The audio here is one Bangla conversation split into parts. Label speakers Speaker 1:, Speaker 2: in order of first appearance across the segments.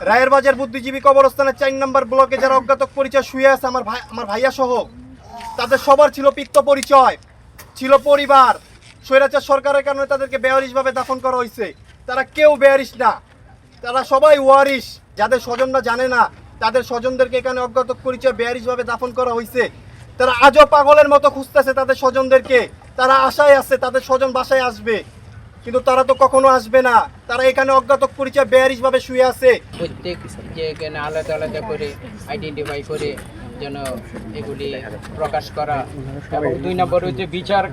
Speaker 1: রায়ের বাজার বুদ্ধিজীবী কবরস্থানের চার নম্বর ব্লকে যারা অজ্ঞাত পরিচয় শুয়ে আছে, আমার ভাই আমার ভাইয়া সহ, তাদের সবার ছিল পিত্ত পরিচয়, ছিল পরিবার। স্বৈরাচার সরকারের কারণে তাদেরকে বেয়ারিশভাবে দাফন করা হয়েছে। তারা কেউ বেয়ারিশ না। তারা সবাই ওয়ারিশ, যাদের স্বজনরা জানে না, তাদের স্বজনদেরকে এখানে অজ্ঞাত পরিচয় বেয়ারিশভাবে দাফন করা হয়েছে। তারা আজও পাগলের মতো খুঁজতেছে তাদের স্বজনদেরকে। তারা আশায় আছে তাদের স্বজন বাসায় আসবে। কিন্তু তারা তো কখনো আসবে না। তারা এখানে অজ্ঞাত পরিচয় বেয়ারিশভাবে শুয়ে আছে।
Speaker 2: প্রত্যেক এখানে আলাদা আলাদা করে আইডেন্টিফাই করে যেন এগুলি প্রকাশ করা এবং দুই নম্বর হচ্ছে বিচার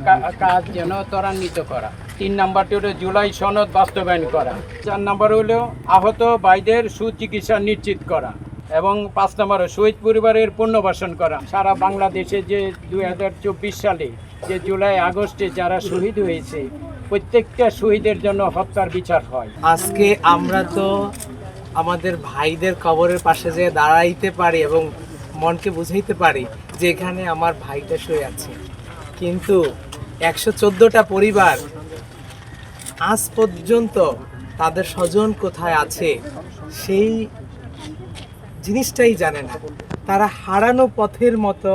Speaker 2: কাজ যেন ত্বরান্বিত করা। তিন নম্বরটি হলো জুলাই সনদ বাস্তবায়ন করা। চার নম্বর হলো আহত ভাইদের সুচিকিৎসা নিশ্চিত করা এবং পাঁচ নম্বর শহীদ পরিবারের পুনর্বাসন করা। সারা বাংলাদেশে যে দুই হাজার চব্বিশ সালে, যে জুলাই আগস্টে যারা শহীদ হয়েছে প্রত্যেকটা শহীদের জন্য হত্যার বিচার হয়।
Speaker 3: আজকে আমরা তো আমাদের ভাইদের কবরের পাশে যে দাঁড়াইতে পারি এবং মনকে বুঝাইতে পারি যে এখানে আমার ভাইটা শুয়ে আছে। কিন্তু একশো চোদ্দোটা পরিবার আজ পর্যন্ত তাদের স্বজন কোথায় আছে সেই জিনিসটাই জানে না। তারা হারানো পথের মতো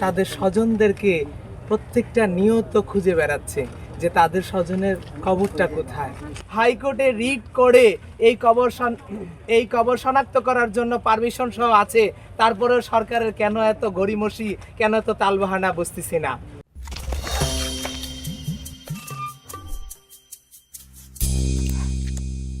Speaker 3: তাদের স্বজনদেরকে প্রত্যেকটা নিয়ত খুঁজে বেড়াচ্ছে। যে তাদের স্বজনের কবরটা কোথায়। হাইকোর্টে রিট করে এই কবর এই কবর শনাক্ত করার জন্য পারমিশন সহ আছে। তারপরেও সরকারের কেন এত গড়িমসি, কেন এত তালবাহানা বুঝতেছি না।